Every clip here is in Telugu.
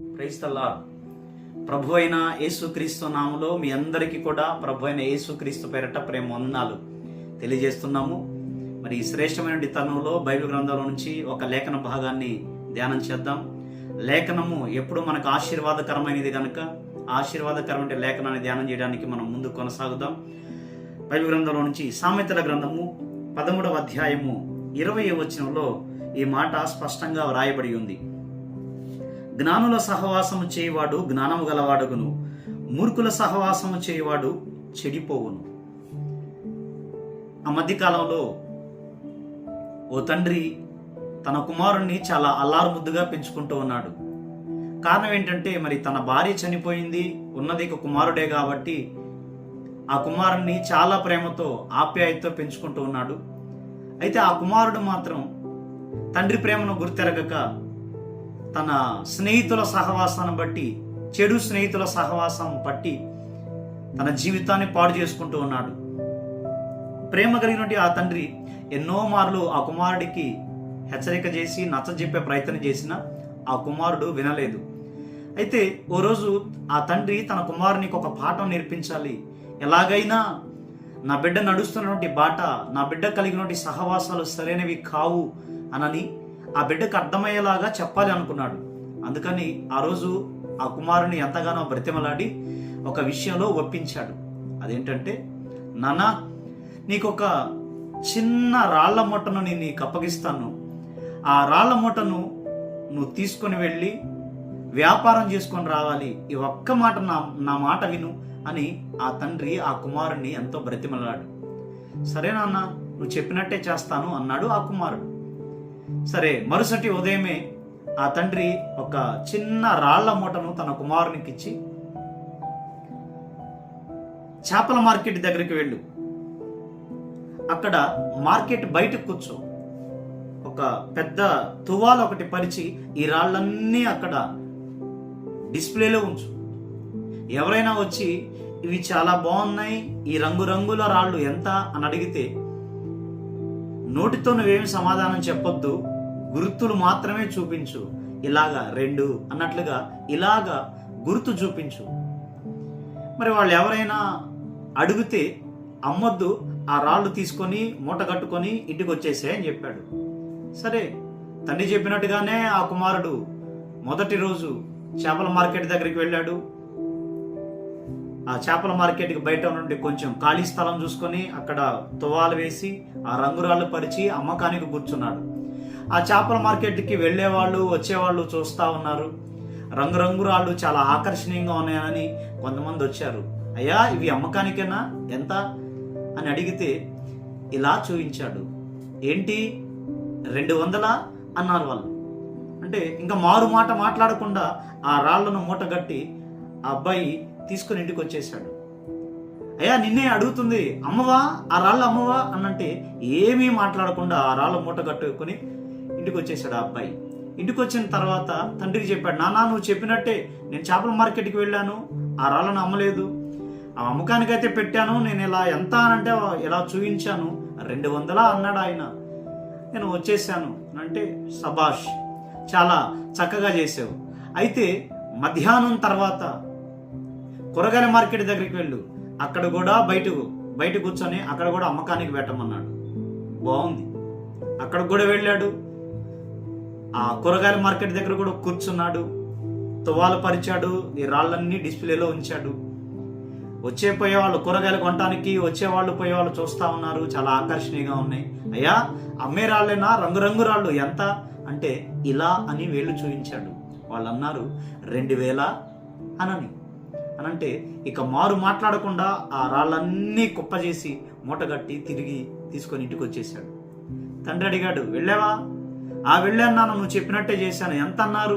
క్రైస్తల్లా ప్రభు అయిన యేసుక్రీస్తు నామలో మీ అందరికీ కూడా ప్రభు అయిన యేసుక్రీస్తు పేరట ప్రేమ వందనాలు తెలియజేస్తున్నాము. మరి ఈ శ్రేష్టమైన తరుణంలో బైబిల్ గ్రంథంలో నుంచి ఒక లేఖన భాగాన్ని ధ్యానం చేద్దాం. లేఖనము ఎప్పుడు మనకు ఆశీర్వాదకరమైనది కనుక ఆశీర్వాదకరమైన లేఖనాన్ని ధ్యానం చేయడానికి మనం ముందు కొనసాగుదాం. బైబిల్ గ్రంథంలో నుంచి సామెతల గ్రంథము పదమూడవ అధ్యాయము ఇరవై వచనంలో ఈ మాట స్పష్టంగా వ్రాయబడి ఉంది. జ్ఞానుల సహవాసము చేయవాడు జ్ఞానము గలవాడుగును. మూర్ఖుల సహవాసము చేయవాడు చెడిపోవును. ఆ మధ్యకాలంలో ఓ తండ్రి తన కుమారుణ్ణి చాలా అల్లారుముద్దుగా పెంచుకుంటూ ఉన్నాడు. కారణం ఏంటంటే మరి తన భార్య చనిపోయింది ఉన్నది ఒక కుమారుడే కాబట్టి ఆ కుమారుణ్ణి చాలా ప్రేమతో ఆప్యాయతతో పెంచుకుంటూ ఉన్నాడు. అయితే ఆ కుమారుడు మాత్రం తండ్రి ప్రేమను గుర్తెరగక తన స్నేహితుల సహవాసాన్ని బట్టి చెడు స్నేహితుల సహవాసం బట్టి తన జీవితాన్ని పాడు చేసుకుంటూ ఉన్నాడు. ప్రేమ కలిగినటువంటి ఆ తండ్రి ఎన్నో మార్లు ఆ కుమారుడికి హెచ్చరిక చేసి నచ్చజెప్పే ప్రయత్నం చేసినా ఆ కుమారుడు వినలేదు. అయితే ఓ రోజు ఆ తండ్రి తన కుమారునికి ఒక పాఠం నేర్పించాలి. ఎలాగైనా నా బిడ్డ నడుస్తున్నటువంటి బాట నా బిడ్డ కలిగినటువంటి సహవాసాలు సరైనవి కావు అనని ఆ బిడ్డకు అర్థమయ్యేలాగా చెప్పాలి అనుకున్నాడు. అందుకని ఆ రోజు ఆ కుమారుని ఎంతగానో బ్రతిమలాడి ఒక విషయంలో ఒప్పించాడు. అదేంటంటే నానా నీకు ఒక చిన్న రాళ్ళ మూటను నేను నీకు అప్పగిస్తాను. ఆ రాళ్ళ మూటను నువ్వు తీసుకొని వెళ్ళి వ్యాపారం చేసుకొని రావాలి. ఈ ఒక్క మాట నా నా మాట విను అని ఆ తండ్రి ఆ కుమారుణ్ణి ఎంతో బ్రతిమలాడు. సరే నాన్న నువ్వు చెప్పినట్టే చేస్తాను అన్నాడు ఆ కుమారుడు. సరే మరుసటి ఉదయమే ఆ తండ్రి ఒక చిన్న రాళ్ళ మూటను తన కుమారునికి ఇచ్చి చేపల మార్కెట్ దగ్గరికి వెళ్ళు. అక్కడ మార్కెట్ బయట కూర్చో. ఒక పెద్ద తువాలు ఒకటి పరిచి ఈ రాళ్ళన్నీ అక్కడ డిస్ప్లేలో ఉంచు. ఎవరైనా వచ్చి ఇవి చాలా బాగున్నాయి ఈ రంగురంగుల రాళ్ళు ఎంత? అని అడిగితే నోటితో నువ్వేమి సమాధానం చెప్పొద్దు. గుర్తులు మాత్రమే చూపించు. ఇలాగా రెండు అన్నట్లుగా ఇలాగా గుర్తు చూపించు. మరి వాళ్ళు ఎవరైనా అడిగితే అమ్మొద్దు ఆ రాళ్ళు తీసుకొని మూట కట్టుకొని ఇంటికి వచ్చేసే అని చెప్పాడు. సరే తండ్రి చెప్పినట్టుగానే ఆ కుమారుడు మొదటి రోజు చేపల మార్కెట్ దగ్గరికి వెళ్ళాడు. ఆ చేపల మార్కెట్కి బయట నుండి కొంచెం ఖాళీ స్థలం చూసుకొని అక్కడ తువాలు వేసి ఆ రంగురాళ్ళు పరిచి అమ్మకానికి కూర్చున్నాడు. ఆ చేపల మార్కెట్కి వెళ్ళేవాళ్ళు వచ్చేవాళ్ళు చూస్తూ ఉన్నారు. రంగురంగు రాళ్ళు చాలా ఆకర్షణీయంగా ఉన్నాయని కొంతమంది వచ్చారు. అయ్యా ఇవి అమ్మకానికేనా? ఎంత? అని అడిగితే ఇలా చూపించాడు ఏంటి? రెండు వందల? అన్నారు వాళ్ళు. అంటే ఇంకా మారు మాట మాట్లాడకుండా ఆ రాళ్ళను మూటగట్టి ఆ అబ్బాయి తీసుకుని ఇంటికి వచ్చేసాడు అయ్యా నిన్నే అడుగుతుంది అమ్మవా? ఆ రాళ్ళు అమ్మవా? అనంటే ఏమీ మాట్లాడకుండా ఆ రాళ్ళ మూట కట్టుకొని ఇంటికి వచ్చేసాడు ఆ అబ్బాయి. ఇంటికి వచ్చిన తర్వాత తండ్రికి చెప్పాడు నాన్న నువ్వు చెప్పినట్టే నేను చేపల మార్కెట్కి వెళ్ళాను ఆ రాళ్ళను అమ్మలేదు. ఆ అమ్మకానికైతే పెట్టాను నేను ఇలా ఎంత అంటే ఇలా చూపించాను రెండు వందలా అన్నాడు ఆయన. నేను వచ్చేసాను. అంటే సబాష్ చాలా చక్కగా చేసావు. అయితే మధ్యాహ్నం తర్వాత కూరగాయల మార్కెట్ దగ్గరికి వెళ్ళు. అక్కడ కూడా బయటకు బయట కూర్చొని అక్కడ కూడా అమ్మకానికి పెట్టమన్నాడు. బాగుంది. అక్కడ కూడా వెళ్ళాడు. ఆ కూరగాయల మార్కెట్ దగ్గర కూడా కూర్చున్నాడు. తువాలు పరిచాడు. ఈ రాళ్ళన్నీ డిస్ప్లేలో ఉంచాడు. వచ్చే పోయే వాళ్ళు కూరగాయలు కొనడానికి వచ్చేవాళ్ళు పోయేవాళ్ళు చూస్తా ఉన్నారు. చాలా ఆకర్షణీయంగా ఉన్నాయి. అయ్యా అమ్మే రాళ్ళేనా? రంగురంగు రాళ్ళు ఎంత? అంటే ఇలా అని వేళ్ళు చూపించాడు. వాళ్ళు అన్నారు రెండు వేల? అనని. అనంటే ఇక మారు మాట్లాడకుండా ఆ రాళ్ళన్నీ కుప్ప చేసి మూటగట్టి తిరిగి తీసుకొని ఇంటికి వచ్చేసాడు తండ్రి అడిగాడు వెళ్ళావా? ఆ వెళ్ళాను నాన్న నువ్వు చెప్పినట్టే చేశాను. ఎంత అన్నారు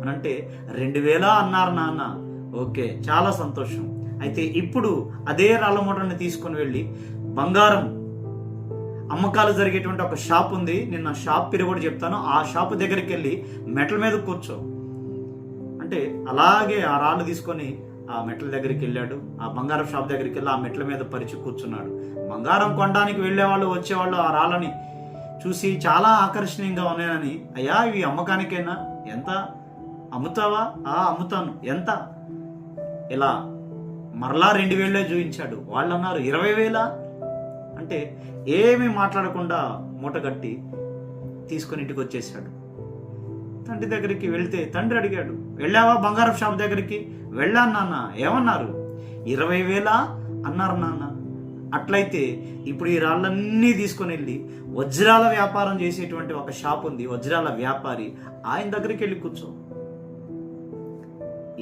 అని అంటే రెండు వేల అన్నారు నాన్న. ఓకే చాలా సంతోషం. అయితే ఇప్పుడు అదే రాళ్ళ మూటని తీసుకొని వెళ్ళి బంగారం అమ్మకాలు జరిగేటువంటి ఒక షాప్ ఉంది. నిన్న షాప్ పేరు కూడా చెప్తాను. ఆ షాప్ దగ్గరికి వెళ్ళి మెట్ల మీద కూర్చో. అంటే అలాగే ఆ రాళ్ళు తీసుకొని ఆ మెట్ల దగ్గరికి వెళ్ళాడు. ఆ బంగారం షాప్ దగ్గరికి వెళ్ళి ఆ మెట్ల మీద పరిచి కూర్చున్నాడు. బంగారం కొనడానికి వెళ్ళేవాళ్ళు వచ్చేవాళ్ళు ఆ రాళ్ళని చూసి చాలా ఆకర్షణీయంగా ఉన్నాయని అయ్యా ఇవి అమ్మకానికైనా? ఎంత? అమ్ముతావా? ఆ అమ్ముతాను. ఎంత? ఇలా మరలా రెండు వేలే చూపించాడు వాళ్ళు అన్నారు ఇరవై వేల? అంటే ఏమీ మాట్లాడకుండా మూట కట్టి తీసుకొని ఇంటికి వచ్చేసాడు తండ్రి దగ్గరికి వెళ్తే తండ్రి అడిగాడు వెళ్ళావా బంగారం షాప్ దగ్గరికి? వెళ్ళాను నాన్న. ఏమన్నారు? ఇరవై వేల? అన్నారు నాన్న. అట్లయితే ఇప్పుడు ఈ రాళ్ళన్నీ తీసుకొని వెళ్ళి వజ్రాల వ్యాపారం చేసేటువంటి ఒక షాప్ ఉంది వజ్రాల వ్యాపారి. ఆయన దగ్గరికి వెళ్ళి కూర్చో.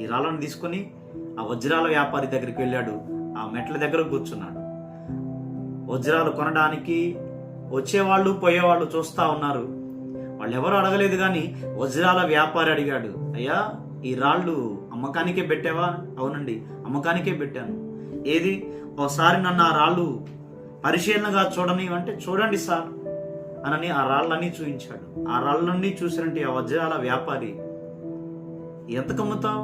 ఈ రాళ్ళను తీసుకొని ఆ వజ్రాల వ్యాపారి దగ్గరికి వెళ్ళాడు. ఆ మెట్ల దగ్గర కూర్చున్నాడు. వజ్రాలు కొనడానికి వచ్చేవాళ్ళు పోయేవాళ్ళు చూస్తా ఉన్నారు. వాళ్ళు ఎవరు అడగలేదు కానీ వజ్రాల వ్యాపారి అడిగాడు. అయ్యా ఈ రాళ్ళు అమ్మకానికే పెట్టావా? అవునండి అమ్మకానికే పెట్టాను. ఏది? ఒకసారి నన్ను ఆ రాళ్ళు పరిశీలనగా చూడని అంటే చూడండి సార్ అనని ఆ రాళ్ళన్నీ చూపించాడు ఆ రాళ్ళన్నీ చూసినట్టు ఆ వజ్రాల వ్యాపారి ఎంత కమ్ముతావు?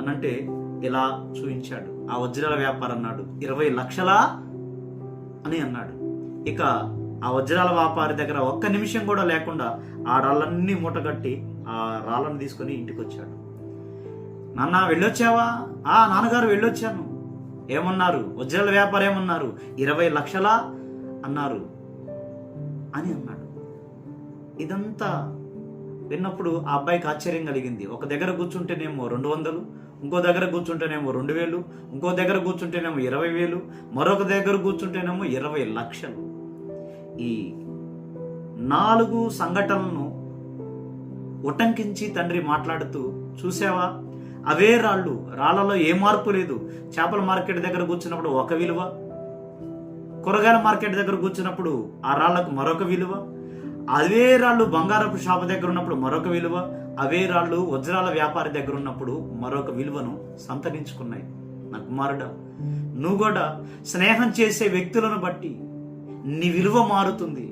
అనంటే ఇలా చూపించాడు ఆ వజ్రాల వ్యాపారం అన్నాడు. ఇరవై లక్షలా? అని అన్నాడు. ఇక ఆ వజ్రాల వ్యాపారి దగ్గర ఒక్క నిమిషం కూడా లేకుండా ఆ రాళ్ళన్నీ మూటగట్టి ఆ రాళ్ళను తీసుకొని ఇంటికి వచ్చాడు నాన్న వెళ్ళొచ్చావా? ఆ నాన్నగారు వెళ్ళొచ్చాను ఏమన్నారు? వజ్రాల వ్యాపారం ఏమన్నారు? ఇరవై లక్షలా అన్నారు అని అన్నాడు. ఇదంతా విన్నప్పుడు ఆ అబ్బాయికి ఆశ్చర్యం కలిగింది. ఒక దగ్గర కూర్చుంటేనేమో రెండు వందలు ఇంకో దగ్గర కూర్చుంటేనేమో రెండు వేలు ఇంకో దగ్గర కూర్చుంటేనేమో ఇరవై వేలు మరొక దగ్గర కూర్చుంటేనేమో ఇరవై లక్షలు. ఈ నాలుగు సంఘటనలను ఉటంకించి తండ్రి మాట్లాడుతూ చూసావా? అవే రాళ్ళు. రాళ్ళలో ఏ మార్పు లేదు. చేపల మార్కెట్ దగ్గర కూర్చున్నప్పుడు ఒక విలువ. కూరగాయల మార్కెట్ దగ్గర కూర్చున్నప్పుడు ఆ రాళ్ళకు మరొక విలువ. అవే రాళ్ళు బంగారపు షాపు దగ్గర ఉన్నప్పుడు మరొక విలువ. అవే రాళ్ళు వజ్రాల వ్యాపారి దగ్గర ఉన్నప్పుడు మరొక విలువను సంతరించుకున్నాయి. నా కుమారుడా నువ్వు కూడా స్నేహం చేసే వ్యక్తులను బట్టి నీ విలువ మారుతుంది.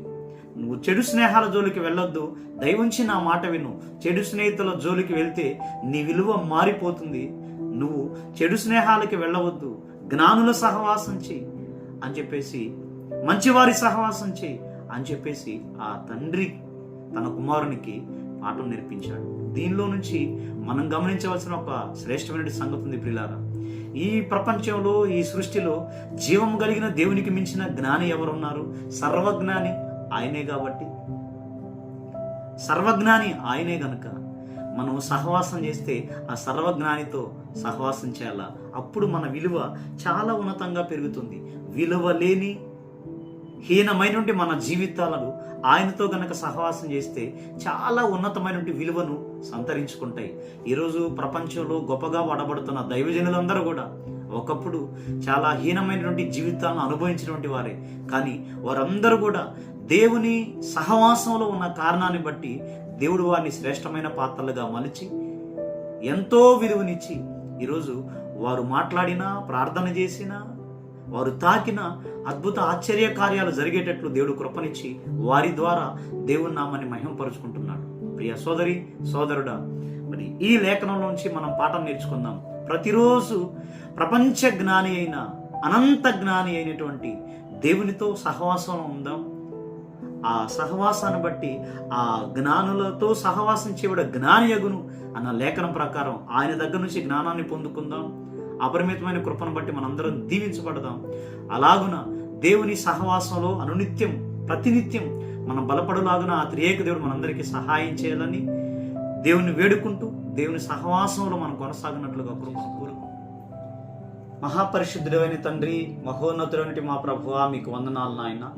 నువ్వు చెడు స్నేహాల జోలికి వెళ్ళొద్దు. దయవుంచి నా మాట విను. చెడు స్నేహితుల జోలికి వెళ్తే నీ విలువ మారిపోతుంది. నువ్వు చెడు స్నేహాలకి వెళ్ళవద్దు. జ్ఞానుల సహవాసం చెయ్యి అని చెప్పేసి మంచివారి సహవాసం చెయ్యి అని చెప్పేసి ఆ తండ్రి తన కుమారునికి పాఠం నేర్పించాడు. దీనిలో నుంచి మనం గమనించవలసిన ఒక శ్రేష్టమైన సంగతి ఉంది ప్రిలారా ఈ ప్రపంచంలో ఈ సృష్టిలో జీవం కలిగిన దేవునికి మించిన జ్ఞాని ఎవరున్నారు? సర్వజ్ఞాని ఆయనే కాబట్టి. సర్వజ్ఞాని ఆయనే గనుక మనం సహవాసం చేస్తే ఆ సర్వజ్ఞానితో సహవాసం చేయాలా? అప్పుడు మన విలువ చాలా ఉన్నతంగా పెరుగుతుంది. విలువ లేని హీనమైనటువంటి మన జీవితాలను ఆయనతో గనక సహవాసం చేస్తే చాలా ఉన్నతమైనటువంటి విలువను సంతరించుకుంటాయి. ఈరోజు ప్రపంచంలో గొప్పగా వాడబడుతున్న దైవజనులందరూ కూడా ఒకప్పుడు చాలా హీనమైనటువంటి జీవితాలను అనుభవించినటువంటి వారే. కానీ వారందరూ కూడా దేవుని సహవాసంలో ఉన్న కారణాన్ని బట్టి దేవుడు వారిని శ్రేష్టమైన పాత్రలుగా మలిచి ఎంతో విలువనిచ్చి ఈరోజు వారు మాట్లాడినా ప్రార్థన చేసినా వారు తాకిన అద్భుత ఆశ్చర్య కార్యాలు జరిగేటట్లు దేవుడు కృపనిచ్చి వారి ద్వారా దేవుని నామాన్ని మహిమపరుచుకుంటున్నాడు. ప్రియ సోదరి సోదరుడా మరి ఈ లేఖనం నుంచి మనం పాఠం నేర్చుకుందాం. ప్రతిరోజు ప్రపంచ జ్ఞాని అయిన అనంత జ్ఞాని అయినటువంటి దేవునితో సహవాసంలో ఉందాం. ఆ సహవాసాన్ని బట్టి ఆ జ్ఞానులతో సహవాసం చేయబడ జ్ఞానియగును అన్న లేఖనం ప్రకారం ఆయన దగ్గర నుంచి జ్ఞానాన్ని పొందుకుందాం. అపరిమితమైన కృపను బట్టి మనందరం దీవించబడదాం. అలాగున దేవుని సహవాసంలో అనునిత్యం ప్రతినిత్యం మనం బలపడులాగున ఆ త్రియేక దేవుడు మనందరికీ సహాయం చేయాలని దేవుని వేడుకుంటూ దేవుని సహవాసంలో మనం కొనసాగినట్లుగా కృపను కోరుకు మహాపరిశుద్ధుడైన తండ్రి మహోన్నతుడైనటి మా ప్రభువా మీకు వందనాలు నాయన.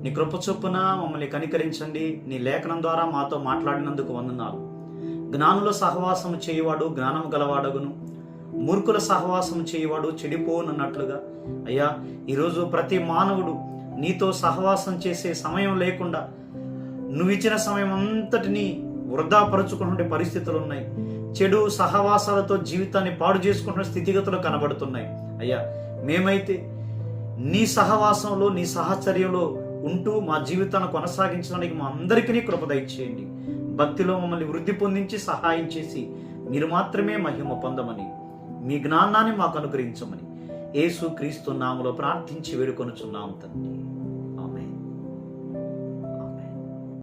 నీ కృప చొప్పున మమ్మల్ని కనికరించండి. నీ లేఖనం ద్వారా మాతో మాట్లాడినందుకు వందనాలు. జ్ఞానుల సహవాసం చేయవాడు జ్ఞానం గలవాడగును. మూర్ఖుల సహవాసం చేయవాడు చెడిపోనన్నట్లుగా. అయ్యా ఈరోజు ప్రతి మానవుడు నీతో సహవాసం చేసే సమయం లేకుండా నువ్విచ్చిన సమయం అంతటినీ వృధాపరుచుకునే పరిస్థితులు ఉన్నాయి. చెడు సహవాసాలతో జీవితాన్ని పాడు చేసుకుంటున్న స్థితిగతులు కనబడుతున్నాయి. అయ్యా మేమైతే నీ సహవాసంలో నీ సహచర్యంలో ఉంటూ మా జీవితాన్ని కొనసాగించడానికి మా అందరికీ కృప భక్తిలో మమ్మల్ని వృద్ధి పొందించి సహాయం చేసి మీరు మాత్రమే మహిమ పొందమని మీ జ్ఞానాన్ని మాకు అనుగ్రహించమని యేసు క్రీస్తు నామలో ప్రార్థించి వేడుకొనుచున్నాం తండ్రి.